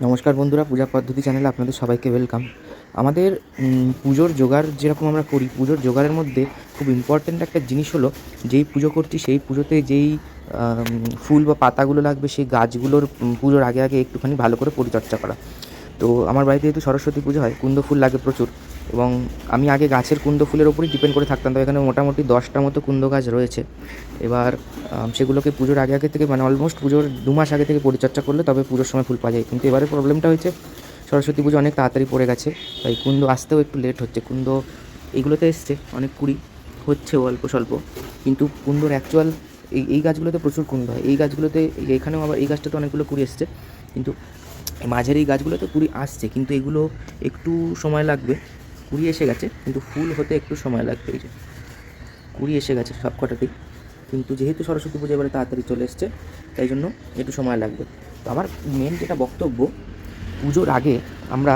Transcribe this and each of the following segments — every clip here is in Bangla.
নমস্কার বন্ধুরা, পূজা পদ্ধতি চ্যানেলে আপনাদের সবাইকে ওয়েলকাম আমাদের পুজোর জোগাড় যেরকম আমরা করি, পুজোর জোগাড়ের মধ্যে খুব ইম্পর্ট্যান্ট একটা জিনিস হলো, যেই পুজো করছি সেই পুজোতে যেই ফুল বা পাতাগুলো লাগবে সেই গাছগুলোর পুজোর আগে আগে একটুখানি ভালো করে পরিচর্যা করা। তো আমার বাড়িতে যেহেতু সরস্বতী পুজো হয়, কুন্দ ফুল লাগে প্রচুর। এবং আমি আগে গাছের কুন্দ ফুলের ওপরই ডিপেন্ড করে থাকতাম, তো এখানে মোটামুটি দশটা মতো কুন্দ গাছ রয়েছে। এবার সেগুলোকে পুজোর আগে আগে থেকে মানে অলমোস্ট পুজোর দু মাস আগে থেকে পরিচর্যা করলে তবে পুজোর সময় ফুল পাওয়া যায়। কিন্তু এবারে প্রবলেমটা হয়েছে, সরস্বতী পুজো অনেক তাড়াতাড়ি পড়ে গেছে, তাই কুন্দ আসতেও একটু লেট হচ্ছে। কুন্দ এইগুলোতে এসছে, অনেক কুড়ি, হচ্ছে অল্প স্বল্প, কিন্তু কুন্দর অ্যাকচুয়াল এই এই গাছগুলোতে প্রচুর কুন্দ হয়। এই গাছগুলোতে, এখানেও আবার এই গাছটাতে অনেকগুলো কুড়ি এসছে, কিন্তু মাঝের এই গাছগুলোতে কুড়ি আসছে, কিন্তু এগুলো একটু সময় লাগবে। কুড়ি এসে গেছে, কিন্তু ফুল হতে একটু সময় লাগবে এই যে। কুড়ি এসে গেছে সব কটাতেই কিন্তু যেহেতু সরস্বতী পুজো এবারে তাড়াতাড়ি চলে এসছে, তাই জন্য একটু সময় লাগবে। তো আমার মেন যেটা বক্তব্য, পুজোর আগে আমরা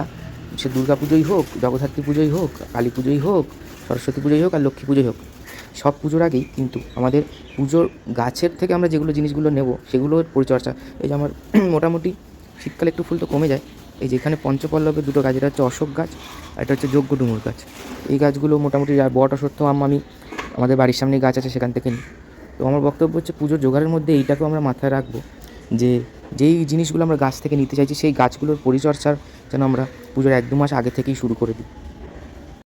সে দুর্গা পুজোই হোক, জগদ্ধাত্রী পুজোই হোক, কালী পুজোই হোক, সরস্বতী পুজোই হোক আর লক্ষ্মী পুজোই হোক, সব পুজোর আগেই কিন্তু আমাদের পুজোর গাছের থেকে আমরা যেগুলো জিনিসগুলো নেব, সেগুলোর পরিচর্যা। এই যে আমার মোটামুটি শীতকালে একটু ফুল তো কমে যায়। এই যেখানে পঞ্চপল্লবের দুটো গাছ, এটা হচ্ছে অশোক গাছ এটা হচ্ছে যোগ্য ডুমুর গাছ। এই গাছগুলো মোটামুটি আর বড়টা অশ্বত্থ, আমি আমাদের বাড়ির সামনে গাছ আছে সেখান থেকে নিই তো আমার বক্তব্য হচ্ছে পুজোর জোগাড়ের মধ্যে এইটাকেও আমরা মাথায় রাখব যে, যেই জিনিসগুলো আমরা গাছ থেকে নিতে চাইছি, সেই গাছগুলোর পরিচর্যার যেন আমরা পুজোর এক দু মাস আগে থেকেই শুরু করে দিই।